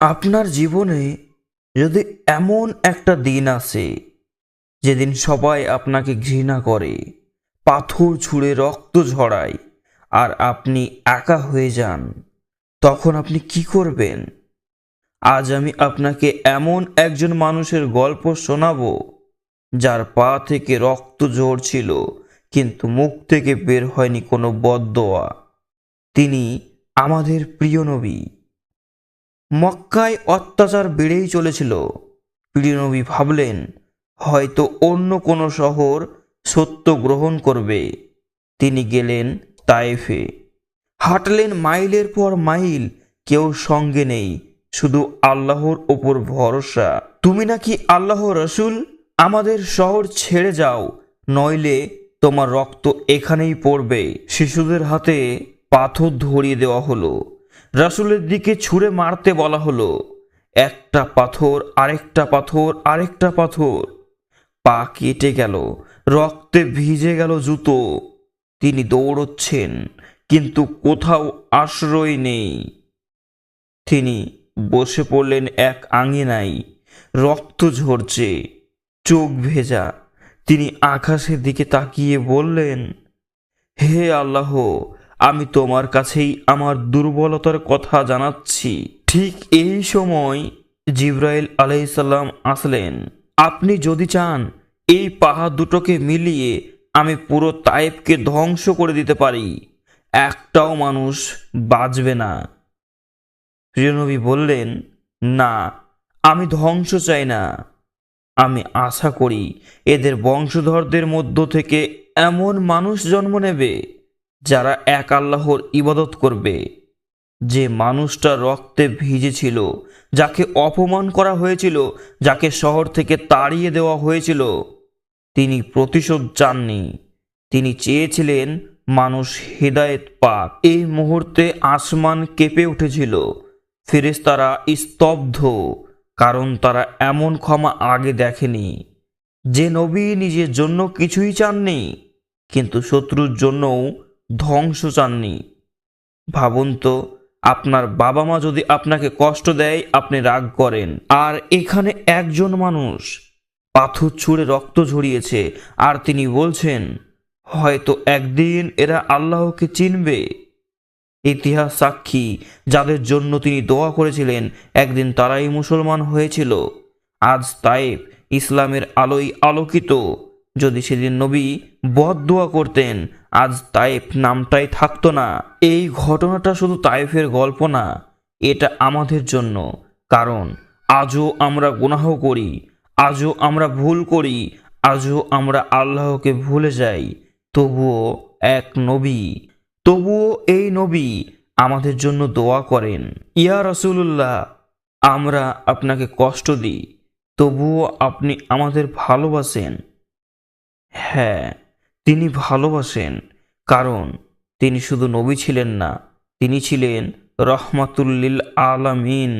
আপনার জীবনে যদি এমন একটা দিন আসে, যেদিন সবাই আপনাকে ঘৃণা করে, পাথর ছুঁড়ে রক্ত ঝরায়, আর আপনি একা হয়ে যান, তখন আপনি কি করবেন? আজ আমি আপনাকে এমন একজন মানুষের গল্প শোনাবো, যার পা থেকে রক্ত ঝরছিল, কিন্তু মুখ থেকে বের হয়নি কোনো বদদোয়া তিনি আমাদের প্রিয় নবী। মক্কায় অত্যাচার বেড়েই চলেছিল। প্রিয় ভাবলেন, হয়তো অন্য কোনো শহর সত্য গ্রহণ করবে। তিনি গেলেন তায়েফে। হাঁটলেন মাইলের পর মাইল, কেউ সঙ্গে নেই, শুধু আল্লাহর ওপর ভরসা। তুমি নাকি আল্লাহ রসুল? আমাদের শহর ছেড়ে যাও, নইলে তোমার রক্ত এখানেই পড়বে। শিশুদের হাতে পাথর ধরিয়ে দেওয়া হলো। রাসুলের দিকে ছুঁড়ে মারতে বলা হলো, একটা পাথর, আরেকটা পাথর আরেকটা পাথর। পা কেটে গেল, রক্তে ভিজে গেল জুতো। তিনি দৌড়চ্ছেন, কিন্তু কোথাও আশ্রয় নেই। তিনি বসে পড়লেন এক আঙিনায়, রক্ত ঝরছে, চোখ ভেজা। তিনি আকাশের দিকে তাকিয়ে বললেন, হে আল্লাহ আমি তোমার কাছেই আমার দুর্বলতার কথা জানাচ্ছি। ঠিক এই সময় জিব্রাইল আলাইসাল্লাম আসলেন, আপনি যদি চান, এই পাহাড় দুটোকে মিলিয়ে আমি পুরো তায়েবকে ধ্বংস করে দিতে পারি। একটাও মানুষ বাঁচবে না। প্রিয়নবী বললেন, না, আমি ধ্বংস চাই না। আমি আশা করি এদের বংশধরদের মধ্য থেকে এমন মানুষ জন্ম নেবে যারা এক আল্লাহর ইবাদত করবে। যে মানুষটা রক্তে ভিজেছিল, যাকে অপমান করা হয়েছিল, যাকে শহর থেকে তাড়িয়ে দেওয়া হয়েছিল, তিনি প্রতিশোধ চাননি। তিনি চেয়েছিলেন মানুষ হৃদায়ত পাক। এই মুহূর্তে আসমান কেঁপে উঠেছিল। ফেরেশতারা স্তব্ধ, কারণ তারা এমন ক্ষমা আগে দেখেনি। যে নবী নিজের জন্য কিছুই চাননি, কিন্তু শত্রুর জন্যও ধ্বংস চাননি। ভাবুন তো, আপনার বাবা মা যদি আপনাকে কষ্ট দেয়, আপনি রাগ করেন। আর এখানে একজন মানুষ পাথর ছুঁড়ে রক্ত ঝরিয়েছে, আর তিনি বলছেন, হয়তো একদিন এরা আল্লাহকে চিনবে। ইতিহাস সাক্ষী, যাদের জন্য তিনি দোয়া করেছিলেন, একদিন তারাই মুসলমান হয়েছিল। আজ তাইফ ইসলামের আলোয় আলোকিত। যদি সেদিন নবী বদ দোয়া করতেন, আজ তাইফ নামটাই থাকতো না। এই ঘটনাটা শুধু তাইফের গল্প না, এটা আমাদের জন্য। কারণ, আজও আমরা গুনাহ করি, আজও আমরা ভুল করি, আজও আমরা আল্লাহকে ভুলে যাই। তবুও এক নবী, তবুও এই নবী আমাদের জন্য দোয়া করেন। ইয়া রসুল্লাহ আমরা আপনাকে কষ্ট দিই, তবুও আপনি আমাদের ভালোবাসেন। হ্যাঁ তিনি ভালোবাসেন কারণ তিনি শুধু নবী ছিলেন না তিনি ছিলেন রহমাতুল্লিল আলামিন।